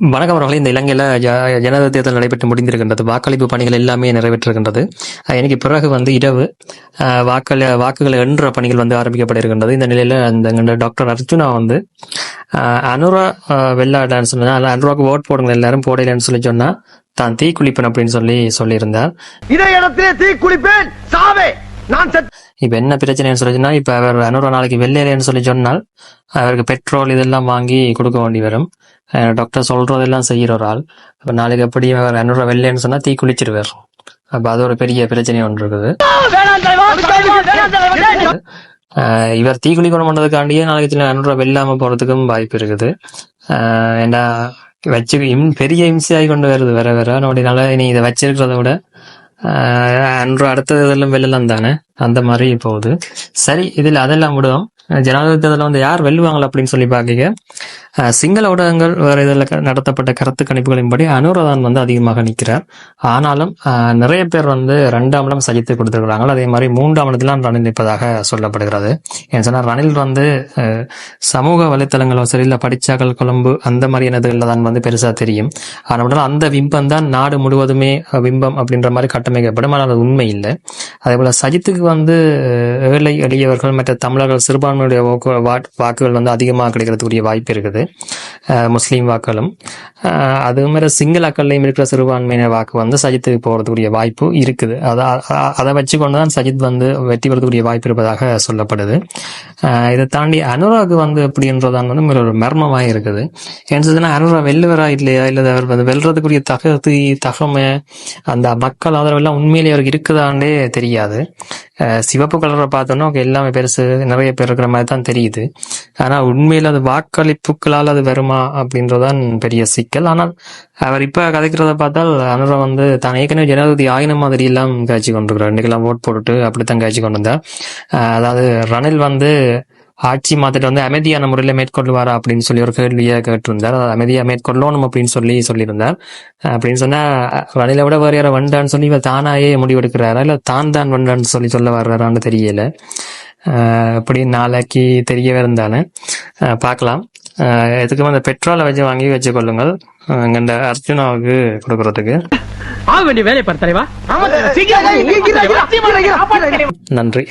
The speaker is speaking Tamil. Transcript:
வணக்கம் அவர்களே. இந்த இலங்கையில் ஜனதா தேர்தல் நடைபெற்று முடிந்திருக்கின்றது. வாக்களிப்பு பணிகள் எல்லாமே நிறைவேற்றிருக்கின்றது. எனக்கு பிறகு வந்து இரவு அஹ், வாக்கள வாக்குகளை எண்ணுற பணிகள் வந்து ஆரம்பிக்கப்பட இருக்கின்றது இந்த நிலையில் அந்த டாக்டர் அர்ஜுனா வந்து அனுரா அஹ், வெள்ளாடான்னு சொன்னா அனுராக்கு ஓட் போடுங்க எல்லாரும் போடலன்னு சொல்லி சொன்னா தான் தீக்குளிப்பன் அப்படின்னு சொல்லி சொல்லியிருந்தார். இதே இடத்திலே தீக்குளிப்பேன். சாவே நான் இப்போ என்ன பிரச்சனைன்னு சொல்லி சொன்னால் இப்போ அவர் அனுரா நாளைக்கு வெள்ளையிலேன்னு சொல்லி சொன்னால் அவருக்கு பெட்ரோல் இதெல்லாம் வாங்கி கொடுக்க வேண்டி வரும். டாக்டர் சொல்கிறதெல்லாம் செய்கிற ஒரு ஆள். இப்போ நாளைக்கு எப்படியும் அவர் அனுரா வெள்ளைன்னு சொன்னால் தீ குளிச்சிருவார் அப்போ அது ஒரு பெரிய பிரச்சனை ஒன்று இருக்குது. இவர் தீ குளிக்கணும் பண்ணதுக்காண்டியே நாளைக்கு அனுரா வெள்ளாமல் போகிறதுக்கும் வாய்ப்பு இருக்குது. ஏன்னா வச்சு இம்- பெரிய இம்சையாகி கொண்டு வருது வேற வேற நோடினால நீ இதை வச்சிருக்கிறத விட ஆஹ் அன்று அடுத்தது இதெல்லாம் வெல்லலாம் தானே அந்த மாதிரி போகுது. சரி இதில் அதெல்லாம் விடுவோம். ஜனாதிபதி தேர்தலில் வந்து யார் வெல்லுவாங்க அப்படின்னு சொல்லி பார்க்கீங்க சிங்கள ஊடகங்கள் வேறு இதில் நடத்தப்பட்ட கருத்து கணிப்புகளின்படி அனுரதான் வந்து அதிகமாக நிற்கிறார். ஆனாலும் ஆஹ் நிறைய பேர் வந்து ரெண்டாம் இடம் சகித்து கொடுத்துருக்காங்க அதே மாதிரி மூன்றாம் இடத்திலாம் ரணில் நிற்பதாக சொல்லப்படுகிறது. ஏன் சொன்னால் ரணில் வந்து ஆஹ் சமூக வலைத்தளங்களோ சரி இல்லை படிச்சாக்கள் கொழும்பு அந்த மாதிரியான இதுகளில் தான் வந்து பெருசாக தெரியும். ஆனால் அந்த விம்பம் தான் நாடு முழுவதுமே விம்பம் அப்படின்ற மாதிரி கட்டமைக்கப்படும். ஆனால் அது உண்மை இல்லை. அதே போல சஜித்துக்கு வந்து ஏழை எளியவர்கள் மற்ற தமிழர்கள் சிறுபான்மை வாக்கு- வாக்குகள் வந்து அதிகமாக கிடைக்கிறதுக்குரிய வாய்ப்பு இருக்குது. முஸ்லீம் வாக்களும் அது மாதிரி சிங்களாக்கள்லையும் இருக்கிற சிறுபான்மையினர் வாக்கு வந்து சஜித்துக்கு போகிறதுக்குரிய வாய்ப்பு இருக்குது. அதை அதை வச்சு கொண்டு தான் சஜித் வந்து வெற்றி பெறதுக்குரிய வாய்ப்பு இருப்பதாக சொல்லப்படுது. இதை தாண்டி அனுராக் வந்து அப்படின்றதான் வந்து ஒரு மர்மமாக இருக்குது. ஏன்னு சொன்னா அனுரா வெல்லுவரா இல்லையா? இல்லை அவர் வந்து வெல்றதுக்குரிய தகுதி தகமை அந்த மக்கள் ஆதரவெல்லாம் உண்மையிலேயே அவருக்கு இருக்குதாண்டே தெரியாது. சிவப்பு கலரை பார்த்தோன்னா எல்லாமே பெருசு நிறைய பேர் இருக்கிற மாதிரி தான் தெரியுது. ஆனால் உண்மையில் அது வாக்களிப்புகளால் அது வருமா அப்படின்றதான் பெரிய சிக்கல். ஆனால் அவர் இப்போ கதைக்கிறத பார்த்தால் அனுரா வந்து தான் ஏற்கனவே ஜனாதிபதி ஆயின மாதிரி எல்லாம் காய்ச்சி கொண்டிருக்கிறார். இன்றைக்கெல்லாம் ஓட் போட்டுட்டு அப்படித்தான் காய்ச்சி கொண்டு வந்தார் அதாவது ரணில் வந்து ஆட்சி மாத்திட்டு வந்து அமைதியான முறையில் மேற்கொள்வாரா அப்படின்னு சொல்லி ஒரு கேள்வியை கேட்டிருந்தார். அது அமைதியா மேற்கொள்ளணும் அப்படின்னு சொல்லி சொல்லியிருந்தார். அப்படின்னு சொன்னா அஹ் ரணிலை விட வேற யாரை வண்டான்னு சொல்லி இவர் தானாயே முடிவெடுக்கிறாரா? இல்ல தான் தான் வண்டான்னு சொல்லி சொல்ல வர்றாரான்னு தெரியல. அப்படி நாளைக்கு தெரியவே இருந்தானே அஹ் பார்க்கலாம். எதுக்கும் அந்த பெட்ரோலை வச்சு வாங்கி வச்சு கொள்ளுங்கள் எங்க அர்ஜுனாவுக்கு கொடுக்கறதுக்கு. நன்றி.